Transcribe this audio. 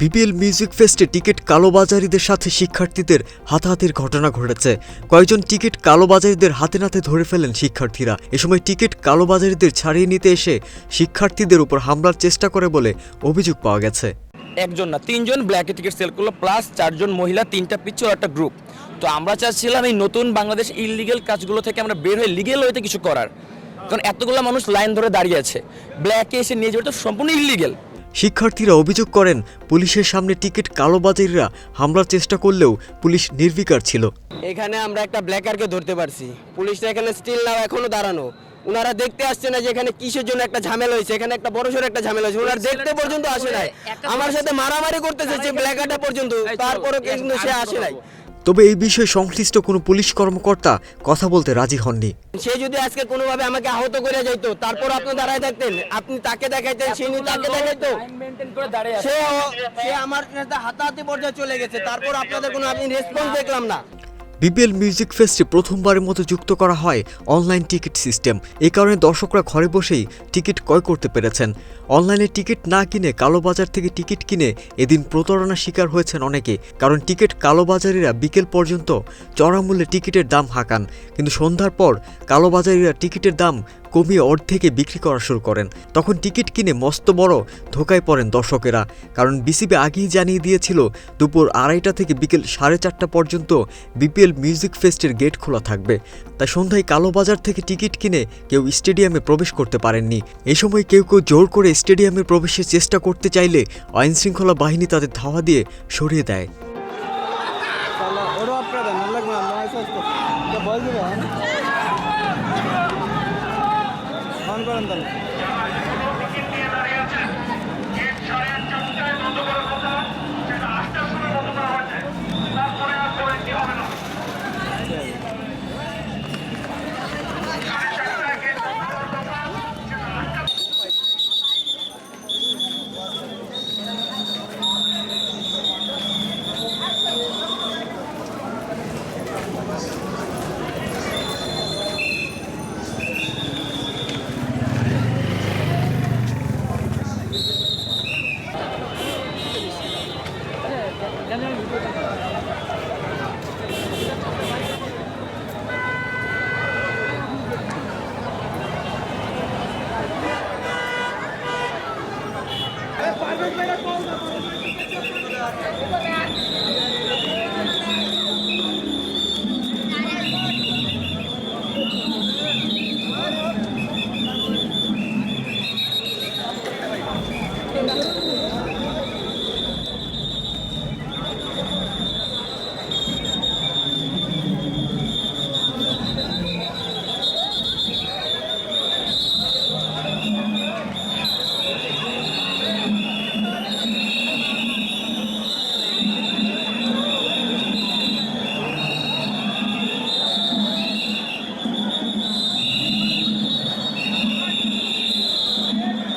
BPL music ফেস্টে ticket কালোবাজারিদের সাথে শিক্ষার্থীদের হাতাহাতির ঘটনা ঘটেছে। কয়েকজন টিকিট কালোবাজারিদের হাতে নাতে ধরে ফেলেন শিক্ষার্থীরা। এ সময় টিকিট কালোবাজারিদের ছাড়িয়ে নিতে এসে শিক্ষার্থীদের উপর হামলার চেষ্টা করে বলে অভিযোগ পাওয়া গেছে। একজন না, তিনজন ব্ল্যাকে টিকিট সেল করল, প্লাস চারজন মহিলা, তিনটা পিচ্ছু একটা গ্রুপ। তো আমরা চাচ্ছিলাম এই নতুন বাংলাদেশ ইলিগেল কাজগুলো থেকে আমরা বের হয়ে লিগেল হইতে কিছু করার। কারণ এতগুলো মানুষ লাইন ধরে দাঁড়িয়ে আছে। ব্ল্যাকে এসে নিয়ে যাওয়া তো সম্পূর্ণ ইলিগেল শিক্ষার্থীরা অভিযোগ করেন পুলিশের সামনে টিকিট কালোবাজারিরা হামলার চেষ্টা করলেও পুলিশ নির্বিকার ছিল। এখানে আমরা একটা ব্ল্যাকারকে ধরতে পারছি। পুলিশটা এখানে স্টিল নাও এখনও দাঁড়ানো। ওনারা দেখতে আসছে না যে এখানে কিসের জন্য একটা ঝামেলা হয়েছে। এখানে একটা বড় সড়ো একটা ঝামেলা হয়েছে। ওনারা দেখতে পর্যন্ত আসে নাই। আমার সাথে মারামারি করতেছে যে ব্ল্যাকারটা পর্যন্ত। তারপরে কিন্তু সে আসে নাই। তবে এই বিষয়ে সংশ্লিষ্ট কোনো পুলিশ কর্মকর্তা কথা বলতে রাজি হননি। সে যদি আজকে কোনোভাবে আমাকে আহত করে যেত তারপর আপনি দাঁড়ায় থাকতেন, আপনি তাকে দেখাইতেন, সে তাকে দেখাইতো সে আমার হাতাহাতি পর্যায়ে চলে গেছে, তারপর আপনাদের কোনো আমি রেসপন্স দেখলাম না। বিপিএল মিউজিক ফেস্টে প্রথমবারের মতো যুক্ত করা হয় অনলাইন টিকিট সিস্টেম। এ কারণে দর্শকরা ঘরে বসেই টিকিট ক্রয় করতে পেরেছেন। অনলাইনে টিকিট না কিনে কালোবাজার থেকে টিকিট কিনে এদিন প্রতারণার শিকার হয়েছেন অনেকে, কারণ টিকিট কালোবাজারিরা বিকেল পর্যন্ত চড়া মূল্যে টিকিটের দাম হাঁকান। কিন্তু সন্ধ্যার পর কালোবাজারিরা টিকিটের দাম কমিয়ে অর্ধেকে বিক্রি করা শুরু করেন। তখন টিকিট কিনে মস্ত বড় ধোকায় পড়েন দর্শকেরা, কারণ বিসিবি আগেই জানিয়ে দিয়েছিল, দুপুর আড়াইটা থেকে বিকেল সাড়ে চারটা পর্যন্ত বিপিএল মিউজিক ফেস্টের গেট খোলা থাকবে। তাই সন্ধ্যায় কালোবাজার থেকে টিকিট কিনে কেউ স্টেডিয়ামে প্রবেশ করতে পারেননি। এ সময় কেউ কেউ জোর করে স্টেডিয়ামে প্রবেশের চেষ্টা করতে চাইলে আইনশৃঙ্খলা বাহিনী তাদের ধাওয়া দিয়ে সরিয়ে দেয়। ওরা আপনারা লাগবে না নয়